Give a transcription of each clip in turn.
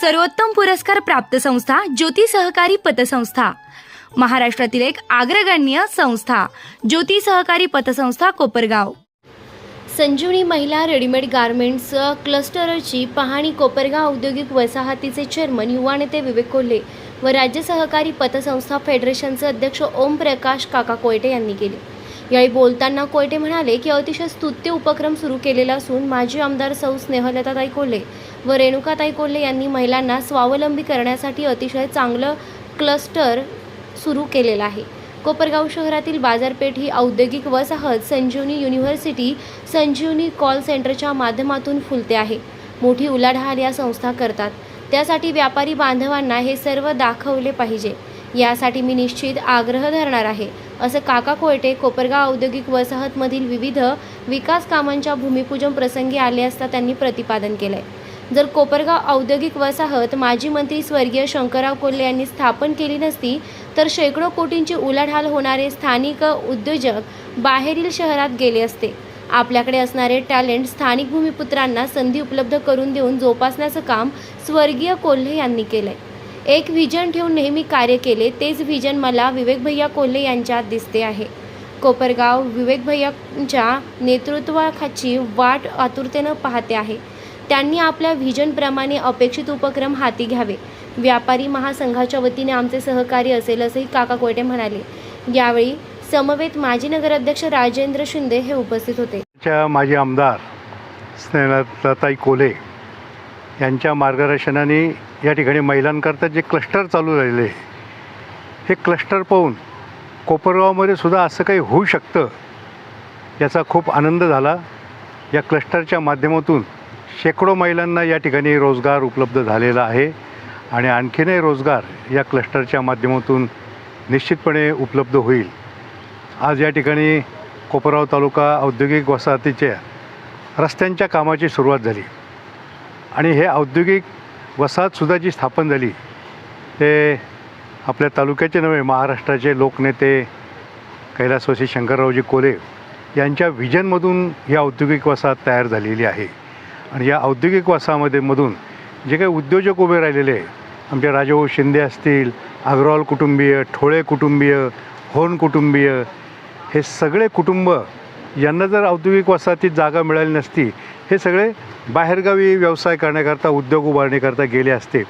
सर्वोत्तम पुरस्कार प्राप्त संस्था ज्योती सहकारी पतसंस्था. महाराष्ट्रातील एक अग्रगण्य संस्था ज्योती सहकारी पतसंस्था कोपरगाव. संजीवनी महिला रेडीमेड गार्मेंट्स क्लस्टरची पाहणी कोपरगाव औद्योगिक वसाहतीचे चेअरमन युवा नेते विवेक कोल्हे व राज्य सहकारी पतसंस्था फेडरेशनचे अध्यक्ष ओम प्रकाश काका कोयटे यांनी केली. यावेळी बोलताना कोयटे म्हणाले की अतिशय स्तुत्य उपक्रम सुरू केलेला असून माजी आमदार सौ स्नेहलताताई कोल्हे व रेणुकाताई कोल्हे यांनी महिलांना स्वावलंबी करण्यासाठी अतिशय चांगलं क्लस्टर सुरू केलेलं आहे. कोपरगाव शहरातील बाजारपेठ ही औद्योगिक वसाहत संजीवनी युनिव्हर्सिटी संजीवनी कॉल सेंटरच्या माध्यमातून फुलते आहे. मोठी उलाढाल या संस्था करतात. त्यासाठी व्यापारी बांधवांना हे सर्व दाखवले पाहिजे. यासाठी मी निश्चित आग्रह धरणार आहे असं काका कोयटे कोपरगाव औद्योगिक वसाहतमधील विविध विकास कामांच्या भूमिपूजन प्रसंगी आले असता त्यांनी प्रतिपादन केलं आहे जर कोपरगाव औद्योगिक वसाहत माजी मंत्री स्वर्गीय शंकरराव कोल्हे यांनी स्थापन केली नसती तर शेकडो कोटींची उलाढाल होणारे स्थानिक उद्योजक बाहेरील शहरात गेले असते. आपल्याकडे असणारे टॅलेंट स्थानिक भूमिपुत्रांना संधी उपलब्ध करून देऊन जोपासण्याचं काम स्वर्गीय कोल्हे यांनी केलंय. एक व्हिजन ठेवून नेहमी कार्य केले तेच व्हिजन मला विवेक भैया कोल्हे यांच्यात दिसते आहे. कोपरगाव विवेक भैयाच्या नेतृत्वाखाची वाट आतुरतेनं पाहते आहे. त्यांनी आपल्या व्हिजनप्रमाणे अपेक्षित उपक्रम हाती घ्यावे. व्यापारी महासंघाच्या वतीने आमचे सहकार्य असेल असंही काका कोयटे म्हणाले. यावेळी समवेत माजी नगराध्यक्ष राजेंद्र शिंदे हे उपस्थित होते. माजी आमदार स्नेहलताई कोले यांच्या मार्गदर्शनाने या ठिकाणी महिलांकरता जे क्लस्टर चालू राहिले हे क्लस्टर पाहून कोपरगावमध्ये सुद्धा असं काही होऊ शकतं याचा खूप आनंद झाला. या क्लस्टरच्या माध्यमातून शेकडो महिलांना या ठिकाणी रोजगार उपलब्ध झालेला आहे आणि आणखीनही रोजगार या क्लस्टरच्या माध्यमातून निश्चितपणे उपलब्ध होईल. आज या ठिकाणी कोपरगाव तालुका औद्योगिक वसाहतीच्या रस्त्यांच्या कामाची सुरुवात झाली आणि हे औद्योगिक वसाहतसुद्धा जी स्थापन झाली ते आपल्या तालुक्याचे नव्हे महाराष्ट्राचे लोकनेते कैलासवासी शंकररावजी कोले यांच्या व्हिजनमधून ही औद्योगिक वसाहत तयार झालेली आहे. आणि या औद्योगिक वासामध्ये मधून जे काही उद्योजक उभे राहिलेले आहे, आमचे राजाभाऊ शिंदे असतील अग्रवाल कुटुंबीय ठोळे कुटुंबीय होन कुटुंबीय हे सगळे कुटुंब यांना जर औद्योगिक वसाहतीत जागा मिळाली नसती हे सगळे बाहेरगावी व्यवसाय करण्याकरता उद्योग उभारणीकरता गेले असते.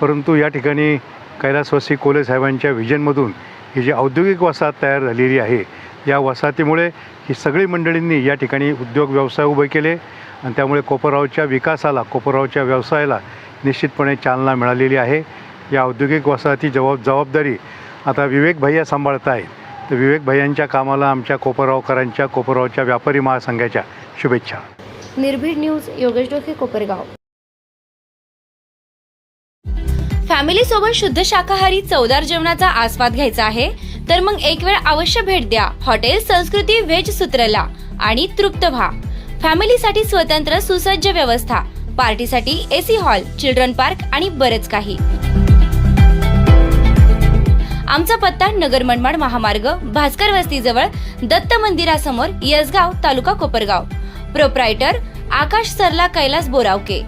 परंतु या ठिकाणी कैलासवासी कोले साहेबांच्या व्हिजनमधून ही जी औद्योगिक वसाहत तयार झालेली आहे या वसाहतीमुळे ही सगळी मंडळींनी या ठिकाणी उद्योग व्यवसाय उभे केले. आणि त्यामुळे कोपरगावच्या विकासाला कोपरगावच्या व्यवसायाला निश्चितपणे चालना मिळालेली आहे. या औद्योगिक वसाहती जबाब जबाबदारी आता विवेक भैया सांभाळत आहेत. तर विवेक भैयांच्या कामाला आमच्या कोपरगावकरांच्या कोपरगावच्या व्यापारी महासंघाच्या शुभेच्छा. निर्भीड न्यूज योगेश डोके कोपरगाव. फॅमिली सोबत शुद्ध शाकाहारी चवदार जेवणाचा आस्वाद घ्यायचा आहे तर मग एक वेळ अवश्य भेट द्या. हॉटेल संस्कृती व्हेज सूत्रला आणि तृप्त व्हा. फॅमिलीसाठी स्वतंत्र सुसज्ज व्यवस्था. पार्टीसाठी एसी हॉल चिल्ड्रन पार्क आणि बरंच काही. आमचा पत्ता नगर मनमाड महामार्ग भास्कर वस्ती जवळ दत्त मंदिरासमोर यसगाव तालुका कोपरगाव. प्रोप्रायटर आकाश सरला कैलास बोरावके.